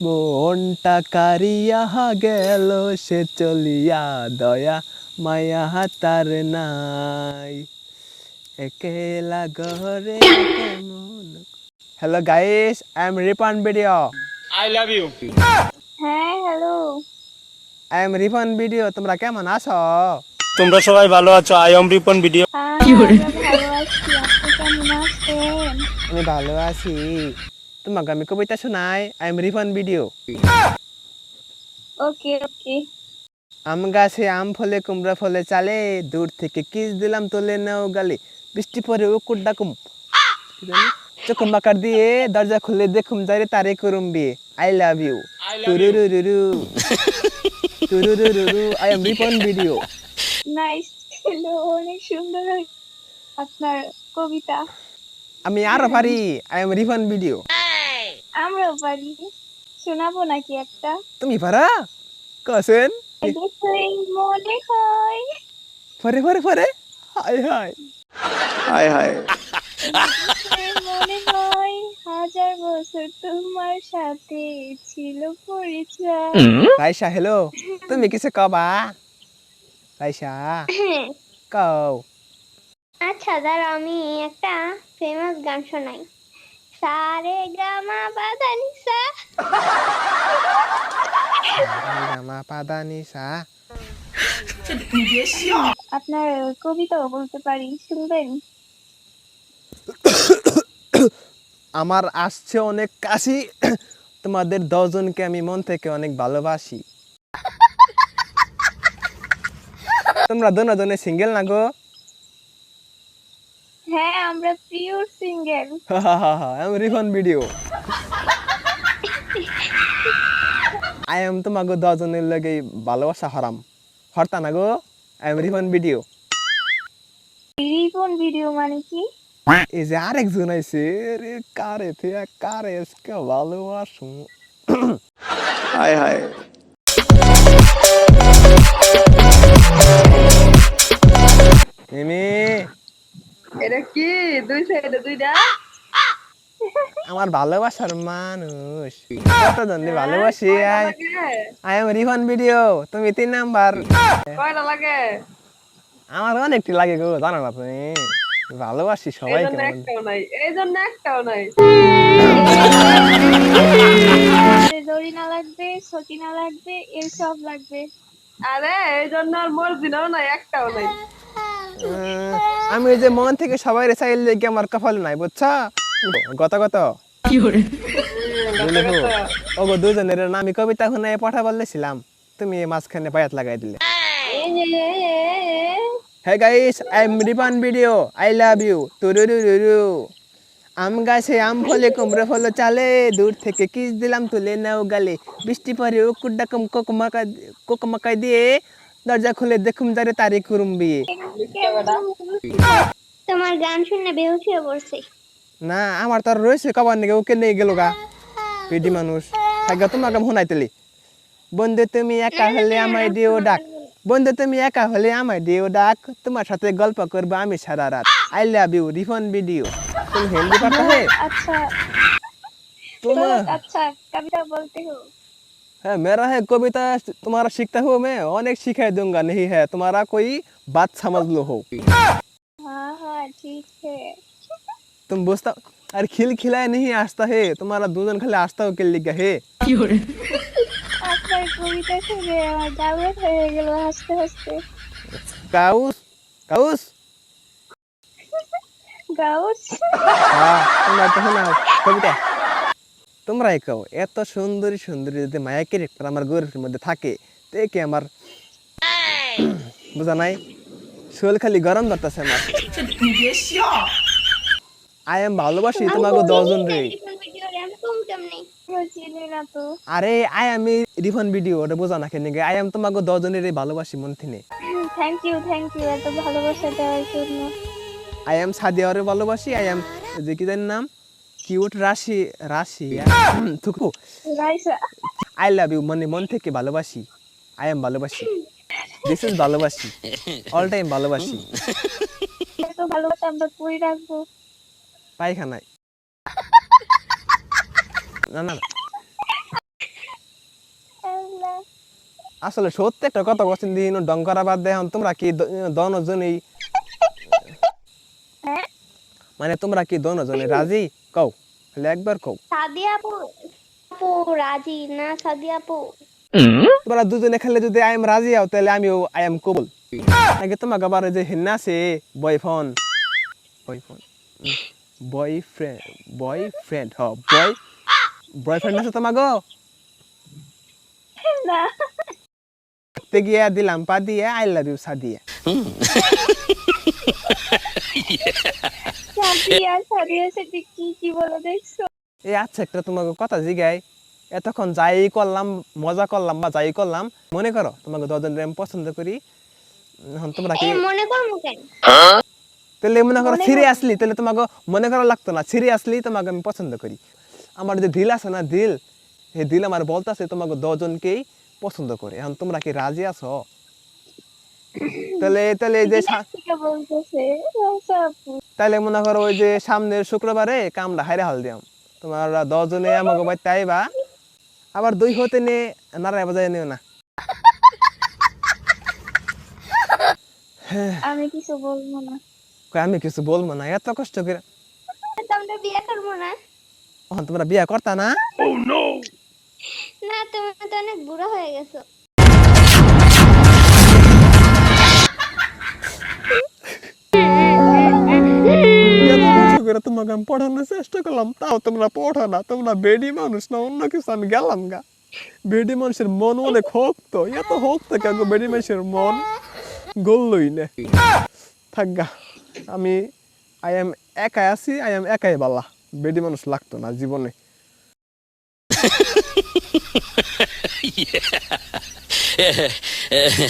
মনটা কারিয়া গেল সে চলিয়া দয়া মায়া হাতার নাই। একেলা ঘরে hello guys I am Ripon video I love you. হ্যাঁ hello I am Ripon video তোমরা কেমন আছো? তোমরা সবাই ভালো আছো আই এম রিপন ভিডিও ভালো আছি আপনি কেমন আছেন? আমি ভালো আছি। তোমাকে আমি কবিতা শোনাই I am Ripon video okay okay আম গাছে আম ফলে কুমড়া ফলে চালে দূর থেকে কিস দিলাম তোলে নাও গালে বৃষ্টি পরে ও কুড্ডাকুম চোখ মাকার দিয়ে দরজা খুলে দেখুম যারে তারে করুম বিয়ে আই লাভ ইউ তুরুরুরুরু তুরুরুরুরু I am Ripon video nice hello অনেক সুন্দর আপনার কবিতা আমি আরও পারি আই এম রিপন ভিডিও আমরাও পারি শোনাবো নাকি একটা? তুমি পারা? কসেন? মনে হয়। পরে পরে পরে। হাই হাই হাই দেখলেই মনে হয় হাজার বছর তোমার সাথে ছিল পরিচয়। রাইসা হ্যালো তুমি কিছু কবা? রাইসা কও। আচ্ছা দাঁড়া আমি একটা ফেমাস গান শোনাই। সারে গামা বাদানিসা মা পাদানি সা আপনার কবিতাও বলতে পারি শুনবেন? আমার আসছে অনেক কাশি তোমাদের দশজনকে আমি মন থেকে অনেক ভালোবাসি। তোমরা দুজনে সিঙ্গেল না গো? হ্যাঁ আমরা পিওর সিঙ্গেল আমি রিফন ভিডিও আই এম তোমাকে দশজনের লগে ভালোবাসা হারাম। হরতা না গো I am Ripon video Ripon video মানে কি? এই যে আরেকজন আইছে রে কারে থেকে কারে আজকে ভালোবাসু। হায় হায়। মিমি এটা কি? দুই সাইডে দুইটা? আমার ভালোবাসার মানুষ। কতজন ভালোবাসি? I I am Ripon video তুমি তিন নাম্বার। কয়টা লাগে? আমার অনেকটি লাগে গো জানো না তুমি? ভালোবাসি এই সবাই জন্য একটাও নাই এই জন্য একটাও নাই। জরিনা লাগবে সকিনা লাগবে এর সব লাগবে। আরে এই জন্য আর মর্জিনাও নাই একটাও নাই। আমি যে মন থেকে সবাই চাইল লেগে আমার কপাল নাই বুঝছা? গত গত। বুঝলে গো? ও গো দুজনের না আমি কবিতা শুনে পাঠা বললেছিলাম তুমি মাঝখানে পায়াত লাগাই দিলে। Hey guys I am Ripon video I love you তুরুরুরু আম গাছে আম ফলে কুমড়ো ফলে চালে দূর থেকে কিস দিলাম তুলে নাও গালে। বৃষ্টি পরে ও কুড্ডা কম কোকমাকা কোকমাকাই দিয়ে দরজা খুলে দেখুম যারে তারে কুরুম বিয়ে। তোমার গান শুনে বেহুশ হয়ে পড়ছি। না আমার তার রয়েছে কবার নাকি ওকে নিয়ে গেল গা। পিডি মানুষ। থাকা তোমাকে হোনাইতেলি বন্ধু তুমি একা হলে আমায় দিও ডাক। বন্ধু তুমি একা হলে আমায় দিও ডাক। তোমার সাথে গল্প করব আমি সারা রাত। I love you Ripon video. তুমি হেলদি পাতা আচ্ছা। তোমার আচ্ছা কবিতা বলতে হো है मेरा है कविता तुम्हारा सीखता हूँ मैं अनेक सिखा दूँगा नहीं है तुम्हारा कोई बात समझ लो हो। ठीक है। तुम बुझता अरे खिल खिलाए नहीं आस्ता है तुम्हारा दूजन खाली आस्ता हो के लिए गए गाउस हाँ तुम आते हो ना कविता। তোমরাই কও এত সুন্দরী সুন্দরী যদি মায়া ক্যারেক্টার আমার গরিবের মধ্যে থাকে দেখে আমার বোঝা নাই? শোল খালি গরম ধরতেছে আমার। আই এম ভালোবাসি তোমাকে দশজন রে। তো? আরে আই আমি রিফন ভিডিও ওটা বোঝা না কেন আই এম তোমাকে দশজনের ভালোবাসি মন থেকে। থ্যাংক ইউ থ্যাংক ইউ এত ভালোবাসা দেওয়ার জন্য। আই এম সাদিয়ারে ভালোবাসি আই এম যে কি জানি নাম? কিউট রাশি রাশি। থুকু। আই লাভ ইউ মানে মন থেকে ভালোবাসি। আই এম ভালোবাসি। দিস ইজ ভালোবাসি। অল টাইম ভালোবাসি। এত ভালোবাসা আমরা করে রাখব? পায়খানায়। না না। আসলে সত্যি একটা কথা বলছেন দিন ডং করা বাদ দেয় তোমরা কি দনজনই? হ্যাঁ? মানে তোমরা কি দনজনে রাজি? কও খালি একবার কও সাদিয়া আপু আপু রাজি না সাদিয়া আপু তোমরা দুজনে খেলে যদি আই এম রাজি হও তাহলে আমিও আই এম কবুল আগে তোমাকে আবার ওই যে হিন্না আছে বয়ফোন বয়ফোন বয়ফ্রেন্ড বয়ফ্রেন্ড হ বয় বয়ফ্রেন্ড আছে তোমাকে না তে গিয়া দিলাম পা দিয়ে আই লাভ ইউ সাদিয়া এই আচ্ছা একটা তোমাকে কথা জিগাই। এতক্ষণ যাই করলাম মজা করলাম বা যাই করলাম মনে করো তোমাকে দশজন আমি পছন্দ করি। এখন তোমরা কি মনে করব কেন? তাহলে মনে করো সিরিয়াসলি তাহলে তোমাকে মনে করা লাগতো না সিরিয়াসলি তোমাকে আমি পছন্দ করি। আমার যে দিল আছে না দিল এই দিল আমার বলতেছে তোমাকে দশজনকেই পছন্দ করে। এখন তোমরা কি রাজি আছো? তাহলে তাহলে এই যে আচ্ছা তাহলে মনে করো ওই যে সামনের শুক্রবারে কামটা হাইরে হাল দিয়াম। তোমার দশজনে আমাকে বাড়িতে আইবা। আবার দুই হতে নিয়ে নারায় বাজায় নিও না। আমি কিছু বলব না। আমি কিছু বলব না? এত কষ্ট করে। তোমরা বিয়ে করব না? তোমরা বিয়ে করতা না? না তুমি তো অনেক বুড়ো হয়ে গেছো। করে তোমাকে আমি পড়ানোর চেষ্টা করলাম, তাও তোমরা পড়ো না, তোমরা বেডি মানুষ না, অন্য কিছু আমি গেলাম গা। বেডি মানুষের মন অনেক হোক তো এত হোক তো কেন বেডি মানুষের মন? গললই না। থাক গা, আমি আই এম একাই আছি আই এম একাই বালা। বেডি মানুষ লাগতো না জীবনে।